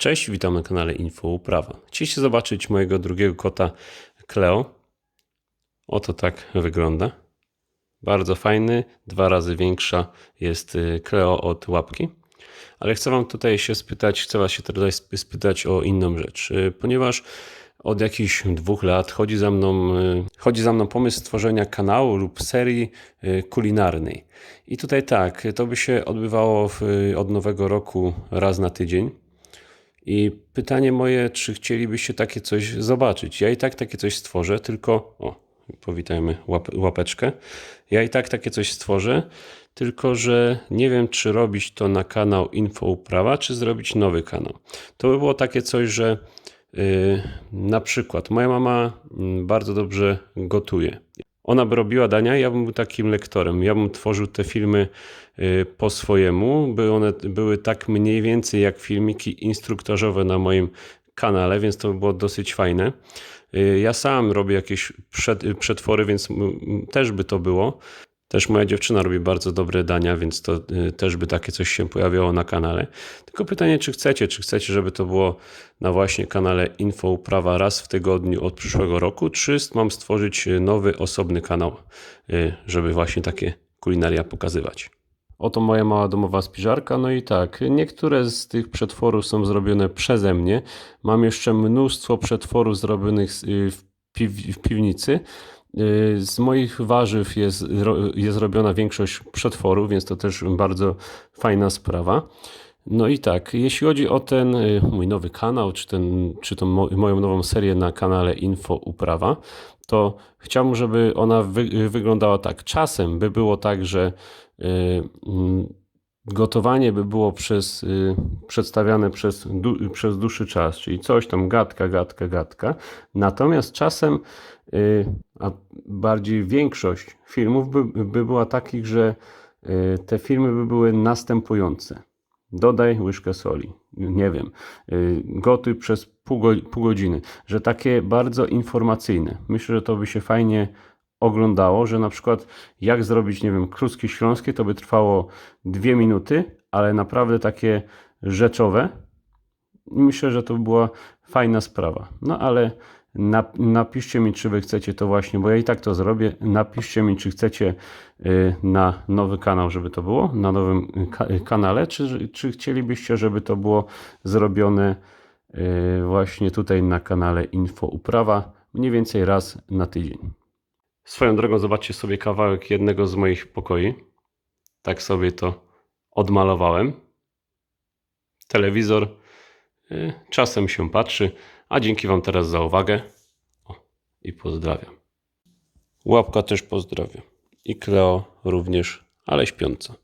Cześć, witam na kanale Info Uprawa. Chcieliście zobaczyć mojego drugiego kota Cleo? Oto tak wygląda. Bardzo fajny, dwa razy większa jest y, Cleo od łapki. Ale chcę Wam tutaj się spytać, chcę Was się tutaj sp- spytać o inną rzecz, Y, ponieważ od jakichś dwóch lat chodzi za mną, y, chodzi za mną pomysł stworzenia kanału lub serii kulinarnej. I tutaj tak, to by się odbywało w, od nowego roku raz na tydzień. I pytanie moje, czy chcielibyście takie coś zobaczyć? Ja i tak takie coś stworzę, tylko. O, powitajmy łap, łapeczkę. Ja i tak takie coś stworzę, tylko że nie wiem, czy robić to na kanał Info Uprawa, czy zrobić nowy kanał. To by było takie coś, że yy, na przykład moja mama mm, bardzo dobrze gotuje. Ona by robiła dania, ja bym był takim lektorem. Ja bym tworzył te filmy y, po swojemu, by one były tak mniej więcej jak filmiki instruktażowe na moim kanale, więc to by było dosyć fajne. Y, Ja sam robię jakieś y, przetwory, więc też by to było. Też moja dziewczyna robi bardzo dobre dania, więc to y, też by takie coś się pojawiało na kanale. Tylko pytanie, czy chcecie, czy chcecie, żeby to było na właśnie kanale Info Uprawa raz w tygodniu od przyszłego roku, czy mam stworzyć y, nowy, osobny kanał, y, żeby właśnie takie kulinaria pokazywać. Oto moja mała domowa spiżarka. No i tak, niektóre z tych przetworów są zrobione przeze mnie. Mam jeszcze mnóstwo przetworów zrobionych w, piw- w piwnicy. Y, Z moich warzyw jest, jest robiona większość przetworów, więc to też bardzo fajna sprawa. No i tak, jeśli chodzi o ten y, mój nowy kanał, czy, ten, czy tą mo- moją nową serię na kanale Info Uprawa, to chciałbym, żeby ona wy, wyglądała tak. Czasem by było tak, że y, mm, gotowanie by było przez, y, przedstawiane przez, du, przez dłuższy czas, czyli coś tam gadka, gadka, gadka. Natomiast czasem, y, a bardziej większość filmów by, by była takich, że y, te filmy by były następujące. Dodaj łyżkę soli. Nie wiem. y, Gotuj przez pół, pół godziny. Że takie bardzo informacyjne. Myślę, że to by się fajnie oglądało, że na przykład jak zrobić, nie wiem, kluski śląskie, to by trwało dwie minuty, ale naprawdę takie rzeczowe. Myślę, że to by była fajna sprawa. No ale nap- napiszcie mi, czy wy chcecie to właśnie, bo ja i tak to zrobię. Napiszcie mi, czy chcecie y, na nowy kanał, żeby to było, na nowym y, y, kanale, czy, czy chcielibyście, żeby to było zrobione właśnie tutaj na kanale Info Uprawa, mniej więcej raz na tydzień. Swoją drogą zobaczcie sobie kawałek jednego z moich pokoi. Tak sobie to odmalowałem. Telewizor y, czasem się patrzy, a dzięki Wam teraz za uwagę. O, I pozdrawiam. Łapka też pozdrawia. I Kleo również, ale śpiąca.